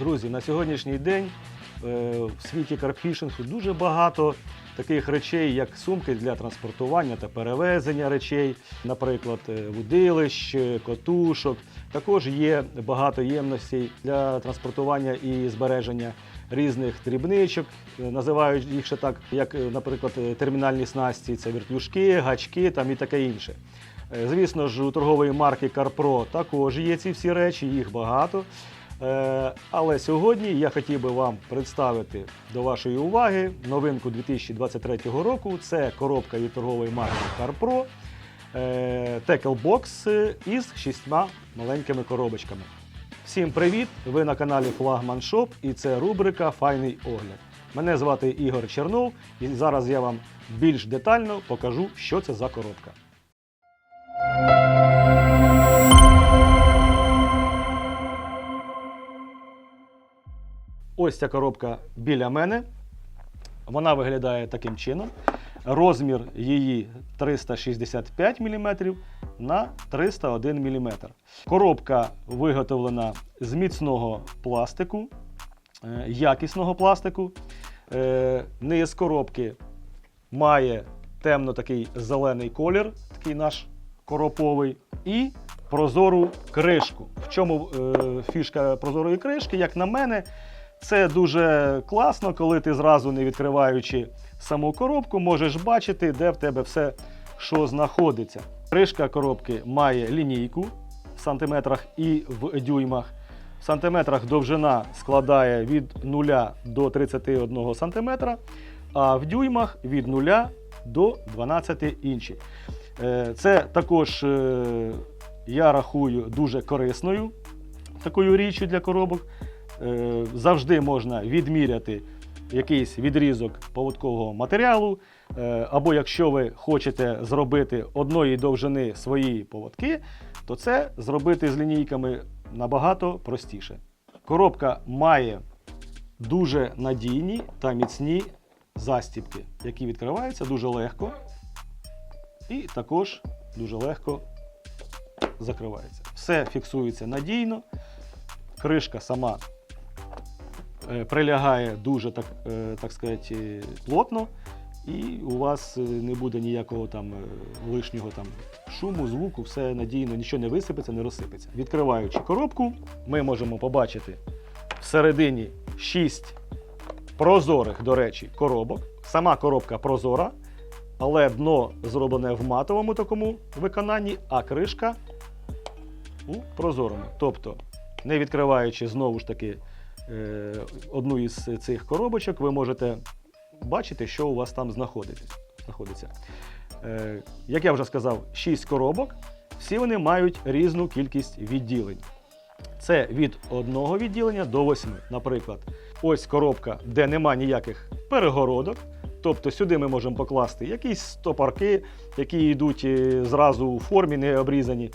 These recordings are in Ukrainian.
Друзі, на сьогоднішній день е, в світі карпфішингу дуже багато таких речей, як сумки для транспортування та перевезення речей, наприклад, е, вудилищ, е, котушок. Також є багато ємностей для транспортування і збереження різних дрібничок. Називають їх ще так, як, наприклад, термінальні снасті, це вертушки, гачки там і таке інше. Звісно ж, у торгової марки CarPro також є ці всі речі, їх багато. Е, Але сьогодні я хотів би вам представити до вашої уваги новинку 2023 року. Це коробка від торгової марки CarPro е, із шістьма маленькими коробочками. Всім привіт! Ви на каналі Флагман Шоп і це рубрика Файний огляд. Мене звати Ігор Чернов, і зараз я вам більш детально покажу, що це за коробка. Ось ця коробка біля мене. Вона виглядає таким чином. Розмір її 365 мм на 301 мм. Коробка виготовлена з міцного пластику, е, якісного пластику. Е, Низ коробки має темно такий зелений колір, такий наш короповий, і прозору кришку. В чому е, фішка прозорої кришки, як на мене, це дуже класно, коли ти зразу не відкриваючи саму коробку, можеш бачити, де в тебе все, що знаходиться. Кришка коробки має лінійку в сантиметрах і в дюймах. В сантиметрах довжина складає від 0 до 31 сантиметра, а в дюймах від 0 до 12 інчі. Е, Це також е, я рахую дуже корисною такою річчю для коробок. Е, Завжди можна відміряти якийсь відрізок поводкового матеріалу, е, або якщо ви хочете зробити одної довжини свої поводки, то це зробити з лінійками набагато простіше. Коробка має дуже надійні та міцні застібки, які відкриваються дуже легко і також дуже легко закривається. Все фіксується надійно, кришка сама прилягає дуже так, е, так сказати, е, плотно, і у вас е, не буде ніякого там е, лишнього там шуму, звуку, все надійно, нічого не висипеться, не розсипеться. Відкриваючи коробку, ми можемо побачити всередині 6 прозорих, до речі, коробок. Сама коробка прозора, але дно зроблене в матовому такому виконанні, а кришка у прозорому. Тобто, не відкриваючи знову ж таки е, одну із цих коробочок, ви можете бачити, що у вас там знаходиться. знаходиться. Е, як я вже сказав, 6 коробок, всі вони мають різну кількість відділень. Це від одного відділення до восьми. Наприклад, ось коробка, де нема ніяких перегородок. Тобто сюди ми можемо покласти якісь стопарки, які йдуть е, зразу у формі, не обрізані.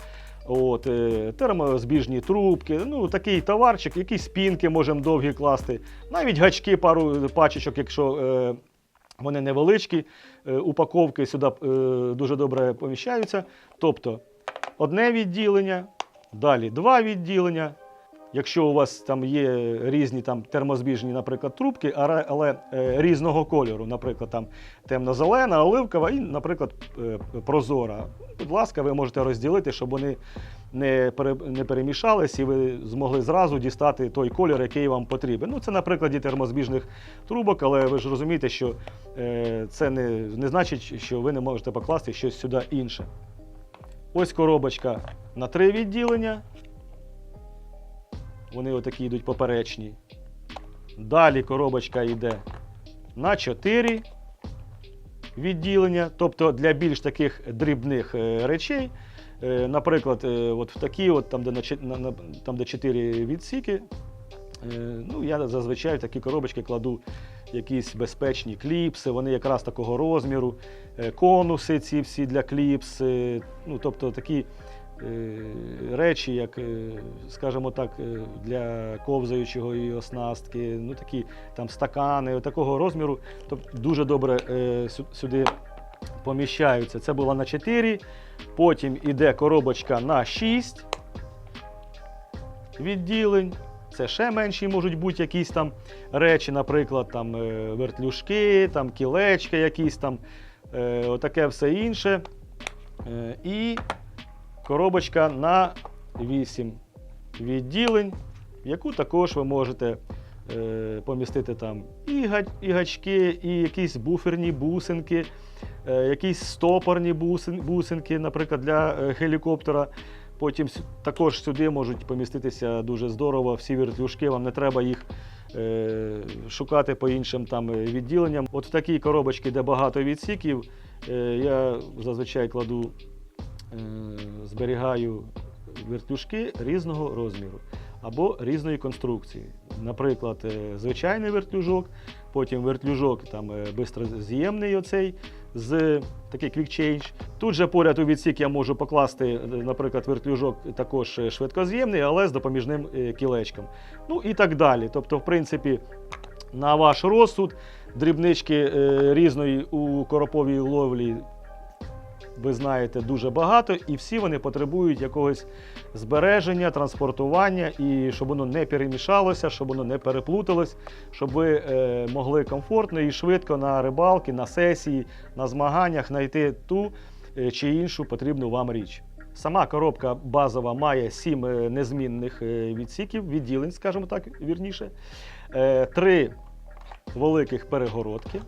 От, е, термозбіжні трубки, ну такий товарчик, якісь спінки можемо довгі класти, навіть гачки, пару пачечок, якщо е, вони невеличкі, е, упаковки сюди дуже добре поміщаються. Тобто одне відділення, далі два відділення. Якщо у вас там є різні там термозбіжні, наприклад, трубки, але, е, різного кольору, наприклад, там темно-зелена, оливкова і, наприклад, е, прозора. Будь ласка, ви можете розділити, щоб вони не, не перемішались і ви змогли зразу дістати той колір, який вам потрібен. Ну, це на прикладі термозбіжних трубок, але ви ж розумієте, що е, це не, не значить, що ви не можете покласти щось сюди інше. Ось коробочка на три відділення. Вони отакі йдуть поперечні. Далі коробочка йде на 4 відділення, тобто для більш таких дрібних е, речей. Е, Наприклад, е, от в такі, от, там, де, там, де 4 відсіки, ну, я зазвичай в такі коробочки кладу якісь безпечні кліпси, вони якраз такого розміру, конуси ці всі для кліпс, ну, тобто такі речі, як, е, скажімо так, е, для ковзаючого і оснастки, ну такі там стакани такого розміру, тобто дуже добре е, сюди поміщаються. Це була на 4, потім іде коробочка на 6 відділень. це ще менші можуть бути якісь там речі, наприклад, там е, вертлюжки, там кілечка якісь там, е, отаке все інше. Е, І коробочка на 8 відділень, яку також ви можете е, помістити там і, га- і гачки, і якісь буферні бусинки, е, якісь стопорні бусин, бусинки, наприклад, для е, гелікоптера. Потім також сюди можуть поміститися дуже здорово всі вертлюжки, вам не треба їх е, шукати по іншим там е, відділенням. От в такій коробочці, де багато відсіків, е, я зазвичай кладу, зберігаю вертушки різного розміру або різної конструкції. Наприклад, е, звичайний вертлюжок, потім вертлюжок там е, бистроз'ємний оцей з такий change. Тут же поряд у відсік я можу покласти, е, наприклад, вертлюжок також е, швидкоз'ємний, але з допоміжним е, кілечком. Ну і так далі. Тобто, в принципі, на ваш розсуд дрібнички е, різної у короповій ловлі ви знаєте дуже багато, і всі вони потребують якогось збереження, транспортування, і щоб воно не перемішалося, щоб воно не переплуталось, щоб ви е, могли комфортно і швидко на рибалки, на сесії, на змаганнях знайти ту е, чи іншу потрібну вам річ. Сама коробка базова має сім е, незмінних відсіків, відділень, скажімо так, вірніше, три великих перегородки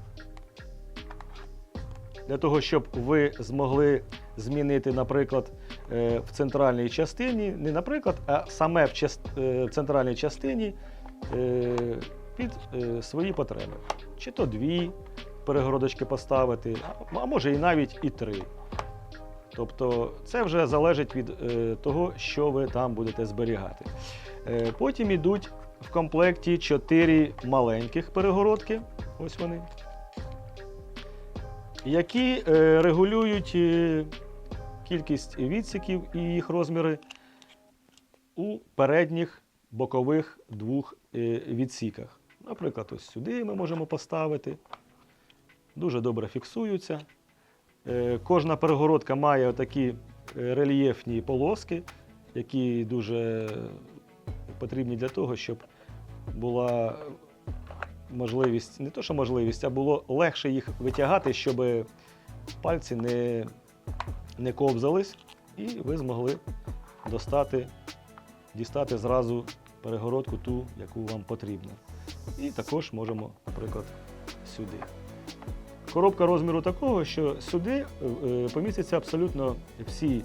для того, щоб ви змогли змінити, наприклад, е, в центральній частині, не наприклад, а саме в е, центральній частині е, під свої потреби. Чи то дві перегородочки поставити, а може і навіть і три. Тобто це вже залежить від того, що ви там будете зберігати. Потім йдуть в комплекті чотири маленьких перегородки. Ось вони які е, регулюють е, кількість відсіків і їх розміри у передніх бокових двох е, відсіках. Наприклад, ось сюди ми можемо поставити. Дуже добре фіксуються. Кожна перегородка має такі рельєфні полоски, які дуже потрібні для того, щоб була можливість, не то що можливість, а було легше їх витягати, щоб пальці не, не ковзались, і ви змогли достати, дістати зразу перегородку ту, яку вам потрібно. І також можемо, наприклад, сюди. Коробка розміру такого, що сюди е, помістяться абсолютно всі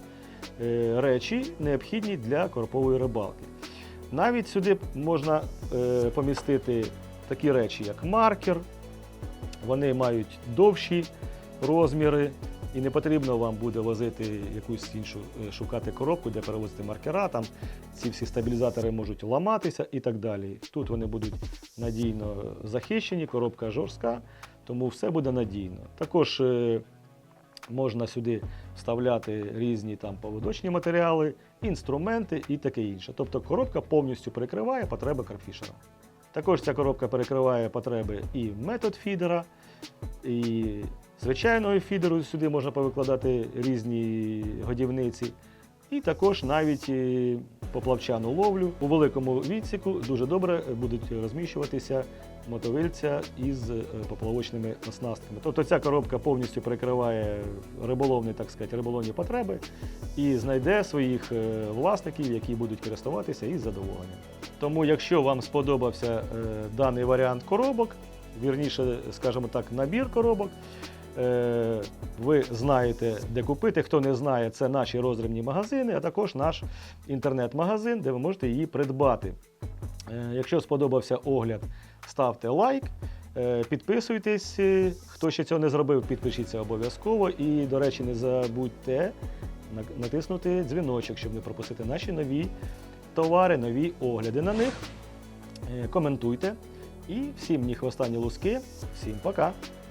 е, речі, необхідні для коропової рибалки. Навіть сюди можна е, помістити такі речі, як маркер. Вони мають довші розміри, і не потрібно вам буде возити якусь іншу, е, шукати коробку, де перевозити маркера. Там ці всі стабілізатори можуть ламатися і так далі. Тут вони будуть надійно захищені, коробка жорстка, тому все буде надійно. Також е, можна сюди вставляти різні там поводочні матеріали, інструменти і таке інше. Тобто коробка повністю перекриває потреби карпфішера. Також ця коробка перекриває потреби і метод фідера, і звичайного фідеру сюди можна повикладати різні годівниці. І також навіть е, поплавчану ловлю у великому відсіку дуже добре будуть розміщуватися мотовильця із е, поплавочними оснастками. Тобто ця коробка повністю перекриває риболовні, так сказати, риболовні потреби і знайде своїх е, власників, які будуть користуватися із задоволенням. Тому, якщо вам сподобався е, даний варіант коробок, вірніше, скажімо так, набір коробок, ви знаєте, де купити. Хто не знає, це наші роздрібні магазини, а також наш інтернет-магазин, де ви можете її придбати. Е, Якщо сподобався огляд, ставте лайк, е, підписуйтесь. Е, Хто ще цього не зробив, підпишіться обов'язково. І, до речі, не забудьте натиснути дзвіночок, щоб не пропустити наші нові товари, нові огляди на них. Е, Коментуйте. І всім ні хвоста, ні луски. Всім пока!